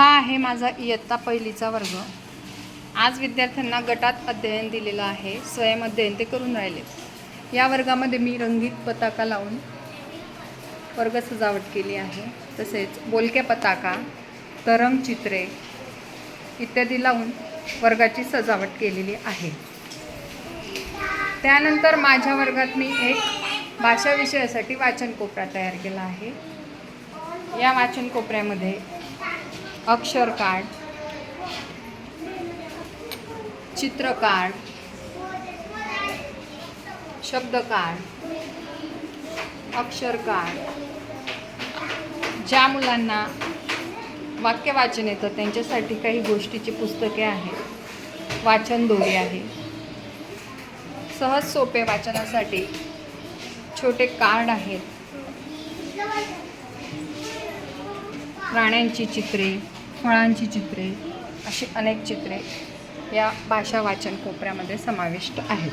हा आहे माझा इयत्ता पहिलीचा वर्ग. आज विद्यार्थ्यांना गटात अध्ययन दिलेलं आहे स्वयं अध्ययन ते करून राहिले. या वर्गामध्ये मी रंगीत पताका लावून वर्ग सजावट केली आहे. तसेच बोलक्या पताका तरंग चित्रे इत्यादी लावून वर्गाची सजावट केलेली आहे. त्यानंतर माझ्या वर्गात मी एक भाषा विषयासाठी वाचन कोपरा तयार केला आहे. या वाचन कोपऱ्यामध्ये अक्षर कार्ड चित्र कार्ड शब्द कार्ड अक्षर कार्ड. ज्या मुलांना वाक्य वाचन येतं त्यांच्यासाठी काही गोष्टीची पुस्तके आहेत. वाचन दोरी आहे. सहज सोपे वाचनासाठी छोटे कार्ड आहेत. प्राण्यांची चित्रे फळांची चित्रे अशी अनेक चित्रे या भाषा वाचन कोपऱ्यामध्ये समाविष्ट आहेत.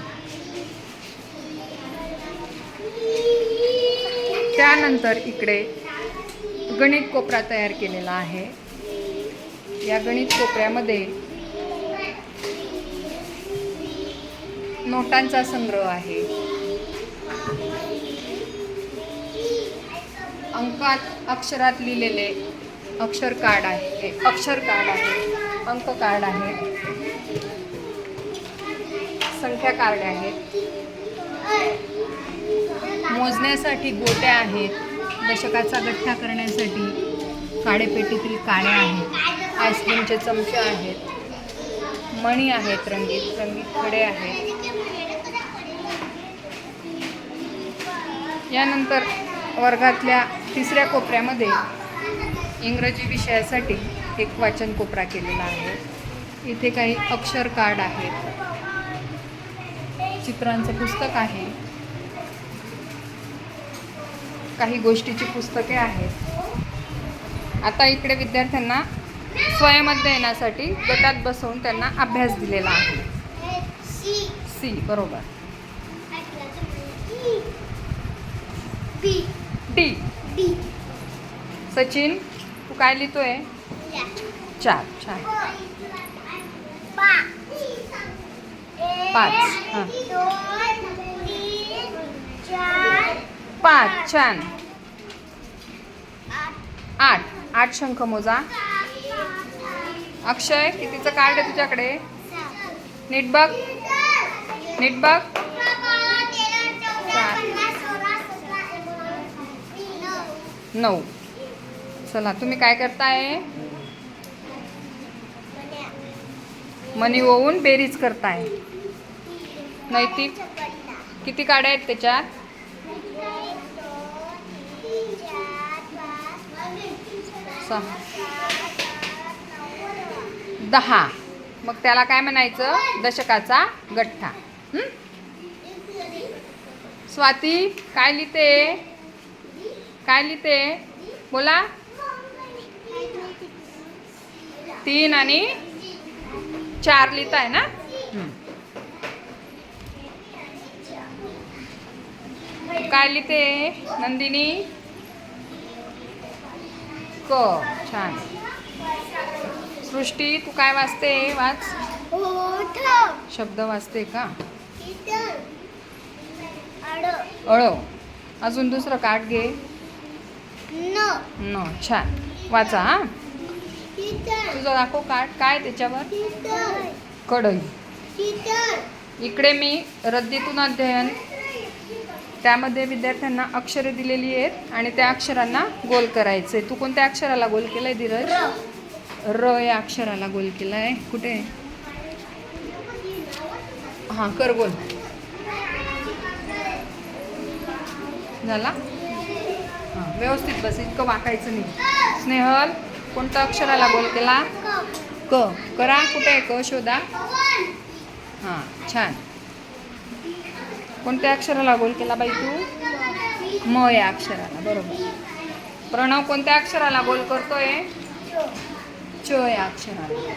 त्यानंतर इकडे गणित कोपरा तयार केलेला आहे. या गणित कोपऱ्यामध्ये नोटांचा संग्रह आहे. अंकात अक्षरात लिहिलेले अक्षर कार्ड आहे. अक्षर कार्ड आहे. अंक कार्ड आहे. संख्या कार्ड आहेत मोजण्यासाठी गोट्या आहेत. दशकाचा गठ्ठा करण्यासाठी काडेपेटीतील काड्या आहेत. आईस्क्रीमचे चमचे आहेत. मणी आहेत रंगीत रंगीत खडे आहेत. यानंतर वर्गातल्या तिसऱ्या कोपऱ्यामध्ये इंग्रजी विषयासाठी एक वाचन कोपरा केलेला आहे. इथे काही अक्षर कार्ड आहेत. चित्रांचं पुस्तक आहे. काही गोष्टीची पुस्तके आहेत. आता इकडे विद्यार्थ्यांना स्वयंअध्ययनासाठी गटात बसवून त्यांना अभ्यास दिलेला आहे. सी बरोबर. डी. सचिन? तू काय लिहितोय? चार चार. पाच, हां. पाच छान. आठ. आठ शंख मोजा. अक्षय कितीचं कार्ड आहे तुझ्याकडे? नीट बघ. नीट बघ. नऊ. चला तुम्ही काय करताय? मनी ओवून बेरीज करताय. नैतिक किती काड्या आहेत त्याच्यात? दहा. मग त्याला काय म्हणायचं? दशकाचा गठ्ठा. स्वाती काय लिहिते? काय लिहिते? बोला. तीन आणि चार लिहिताय ना? हं. काय लिहिते? नंदिनी? क. छान. सृष्टी तू काय वाचते? वाच. शब्द वाचते का? अळो. अजून दुसरं काढ घे. न. छान. वाचा हा? तुझं दाखव काढ काय त्याच्यावर? कडई इकडे मी रद्दीतून अध्ययन त्यामध्ये विद्यार्थ्यांना अक्षरे दिलेली आहेत आणि त्या अक्षरांना गोल करायचे तू कोणत्या अक्षराला गोल केलंय धीरज? र या अक्षराला गोल केलाय. कुठे? हां कर गोल. झाला? हां व्यवस्थित बस इतकं वाकायचं नाही. स्नेहल? कोणत्या अक्षराला गोल केला? क. करा. कुठे आहे क? शोधा. हां छान. कोणत्या अक्षराला गोल केला बाई तू? म या अक्षराला बरोबर. प्रणव कोणत्या अक्षराला गोल करतोय? च या अक्षराला.